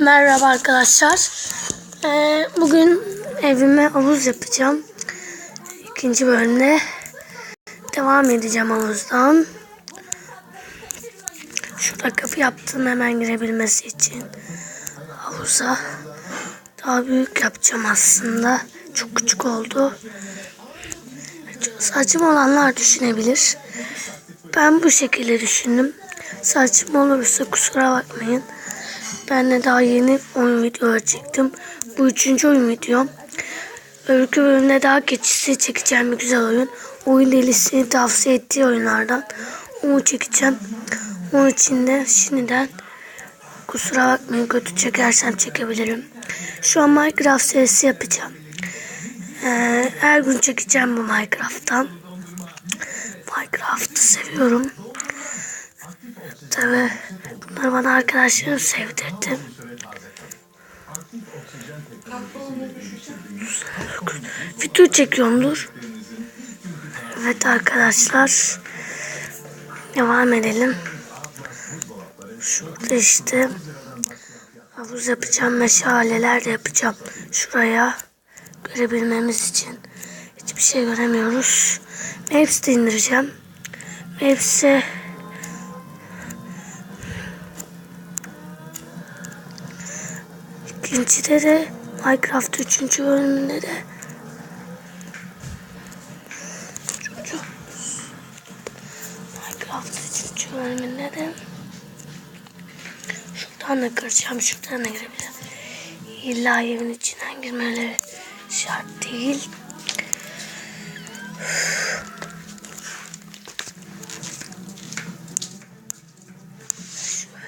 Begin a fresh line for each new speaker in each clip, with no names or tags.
Merhaba arkadaşlar. Ee, bugün evime havuz yapacağım. İkinci bölümde devam edeceğim havuzdan. Şurada kapı yaptım hemen girebilmesi için. Havuza daha büyük yapacağım aslında. Çok küçük oldu. Saçım olanlar düşünebilir. Ben bu şekilde düşündüm. Saçım olursa kusura bakmayın. Ben de daha yeni oyun videoları çektim. Bu üçüncü oyun videom. Öbürkü bölümde daha geçişi çekeceğim bir güzel oyun. Oyun delisini tavsiye ettiği oyunlardan. Onu çekeceğim. Onun için de şimdiden kusura bakmayın kötü çekersem çekebilirim. Şu an Minecraft serisi yapacağım. Ee, her gün çekeceğim bu Minecraft'tan. Minecraft'ı seviyorum. Tabi bunları bana arkadaşlarım sevdirdi. Video çekiyorumdur. Evet arkadaşlar. Devam edelim. Şurada işte havuz yapacağım. Meşaleler de yapacağım. Şuraya görebilmemiz için. Hiçbir şey göremiyoruz. Maps de indireceğim. Maps'e İkincide de Minecraft 3. bölümünde de. Minecraft 3. bölümünde de şuradan da kıracağım, şuradan da girebilirim. İlla evin içinden girmeleri şart değil.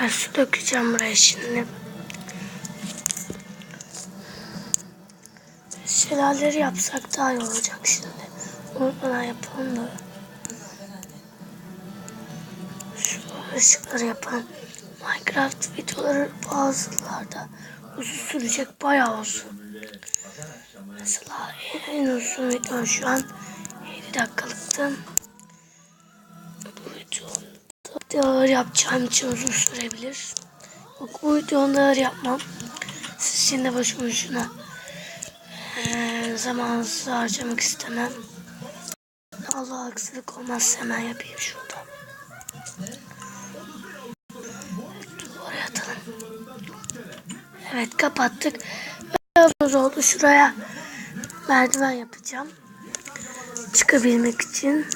Ben su dökeceğim buraya şimdi. Şelaleleri yapsak daha iyi olacak şimdi. Unutmadan yapalım da. Şu ışıkları yapalım. Minecraft videoları bazılarda uzun sürecek bayağı uzun. Mesela en uzun video şu an 7 dakikalıktı. Videoları yapacağım için uzun sürebilir. Bak bu videoları yapmam. Siz şimdi boş boşuna ee, zamanınızı harcamak istemem. Allah aksilik olmazsa hemen yapayım şurada. Oraya atalım. Evet kapattık. Havuz oldu. Şuraya merdiven yapacağım. Çıkabilmek için.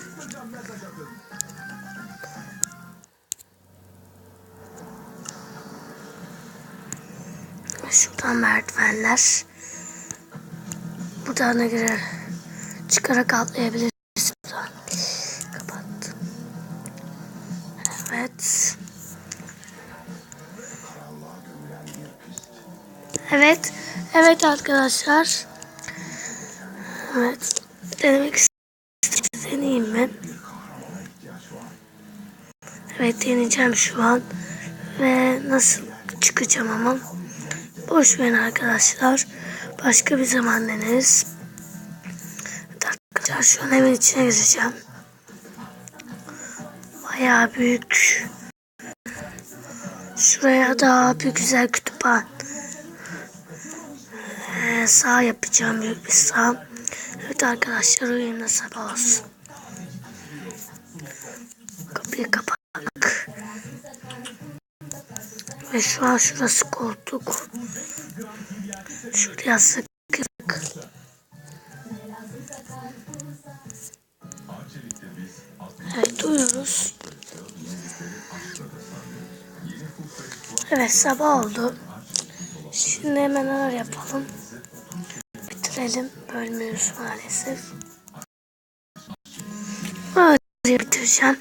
Şuradan merdivenler. Buradan da girer. Çıkarak atlayabiliriz. Buradan. Kapattım. Evet. Evet. Evet arkadaşlar. Evet. Denemek istedim. Deneyeyim ben. Evet deneyeceğim şu an. Ve nasıl çıkacağım ama. Boş verin arkadaşlar. Başka bir zaman deneriz. Arkadaşlar şu an evin içine gireceğim. Bayağı büyük. Şuraya da bir güzel kütüphane. Ee, sağ yapacağım büyük bir sağ. Evet arkadaşlar oyunda sabah olsun. Kapıyı kapattık. Ve şu an şurası koltuk. Şurada yastık. Evet uyuyoruz. Evet sabah oldu. Şimdi hemen ağır yapalım. Bitirelim. Bölmüyoruz maalesef. Ağır bitireceğim.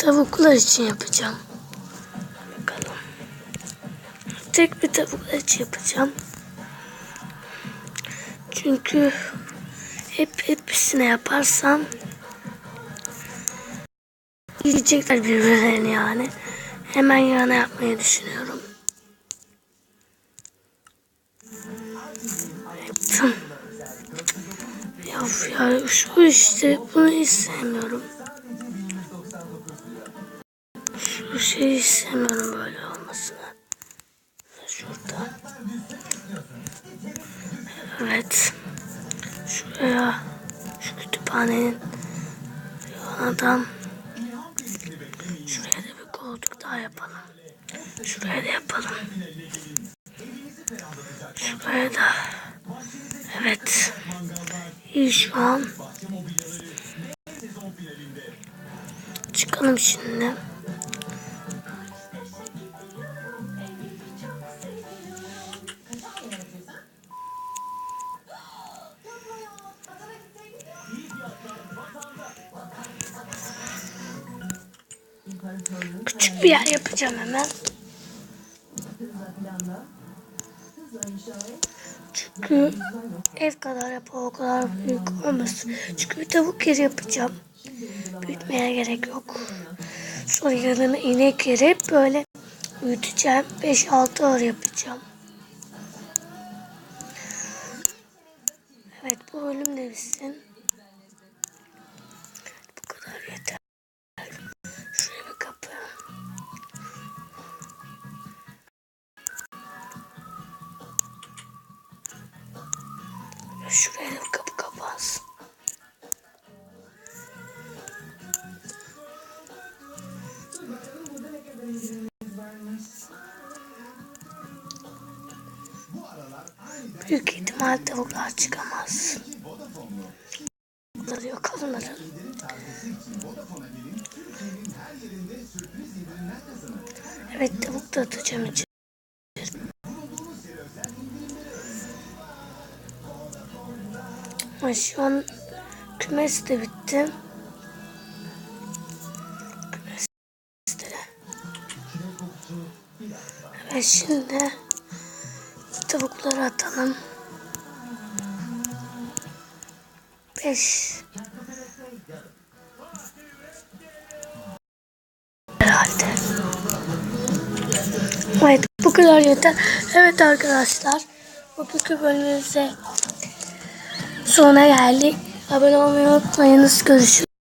Tavuklar için yapacağım. Bakalım. Tek bir tavuklar için yapacağım. Çünkü hep hepsine yaparsam yiyecekler birbirlerini yani. Hemen yana yapmayı düşünüyorum. Yaptım. Ya, ya şu işte bunu hiç hiç sevmiyorum böyle olmasını. Şurada. Evet. Şuraya şu kütüphanenin adam şuraya da bir koltuk daha yapalım. Şuraya da yapalım. Şuraya da. Evet. İyi şu an. Çıkalım şimdi. Küçük bir yer yapacağım hemen. Çünkü ev kadar yap o kadar büyük olmasın. Çünkü bir tavuk yeri yapacağım. Büyütmeye gerek yok. Sonra yanına inek yeri böyle büyüteceğim. 5-6 ağır yapacağım. Evet bu bölüm de bitsin. Büyük ihtimal tavuklar çıkamaz. Bunları yok onların. Evet tavuk da atacağım içeri. Ama şu an kümes de bitti. Kümes de. Evet şimdi tavukları atalım. Beş. Herhalde. Evet bu kadar yeter. Evet arkadaşlar. Bugünkü bölümümüze sona geldik. Abone olmayı unutmayınız. Görüşürüz.